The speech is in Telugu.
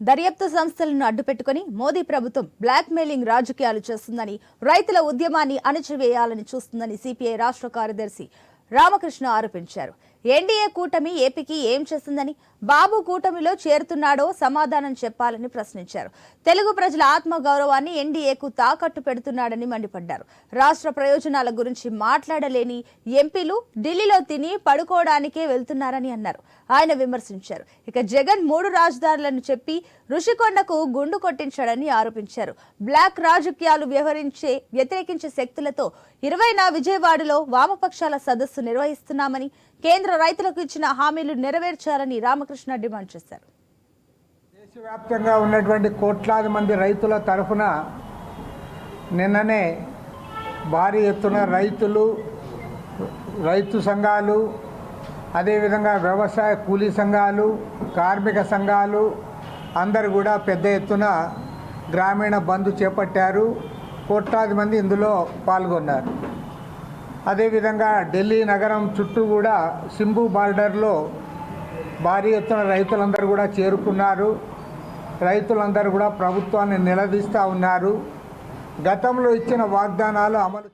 దర్యాప్తు సంస్థలను అడ్డుపెట్టుకుని మోదీ ప్రభుత్వం బ్లాక్ మెయిలింగ్ రాజకీయాలు చేస్తుందని రైతుల ఉద్యమాన్ని అణచివేయాలని చూస్తుందని సిపిఐ రాష్ట్ర కార్యదర్శి రామకృష్ణ ఆరోపించారు. ఎన్డీఏ కూటమి ఏపీకి ఏం చేస్తుందని బాబు కూటమిలో చేరుతున్నాడో సమాధానం చెప్పాలని ప్రశ్నించారు. తెలుగు ప్రజల ఆత్మ గౌరవాన్ని ఎన్డీఏకు తాకట్టు పెడుతున్నాడని మండిపడ్డారు. రాష్ట్ర ప్రయోజనాల గురించి మాట్లాడలేని ఎంపీలు ఢిల్లీలో తిని పడుకోవడానికే వెళ్తున్నారని అన్నారు. ఆయన విమర్శించారు. ఇక జగన్ మూడు రాజధానులను చెప్పి ఋషికొండకు గుండు కొట్టించాడని ఆరోపించారు. బ్లాక్ రాజకీయాలు వ్యవహరించే వ్యతిరేకించే శక్తులతో ఇరవైన విజయవాడలో వామపక్షాల సదస్సు నిర్వహిస్తున్నామని కేంద్ర రైతులకు ఇచ్చిన హామీలు నెరవేర్చాలని రామకృష్ణ డిమాండ్ చేశారు. దేశవ్యాప్తంగా ఉన్నటువంటి కోట్లాది మంది రైతుల తరఫున నిన్ననే భారీ ఎత్తున రైతులు రైతు సంఘాలు అదేవిధంగా వ్యవసాయ కూలీ సంఘాలు కార్మిక సంఘాలు అందరు కూడా పెద్ద ఎత్తున గ్రామీణ బంద్ చేపట్టారు. కోట్లాది మంది ఇందులో పాల్గొన్నారు. అదేవిధంగా ఢిల్లీ నగరం చుట్టూ కూడా సింబు బార్డర్లో భారీ ఎత్తున రైతులందరూ కూడా చేరుకున్నారు. రైతులందరూ కూడా ప్రభుత్వాన్ని నిలదీస్తూ ఉన్నారు. గతంలో ఇచ్చిన వాగ్దానాలు అమలు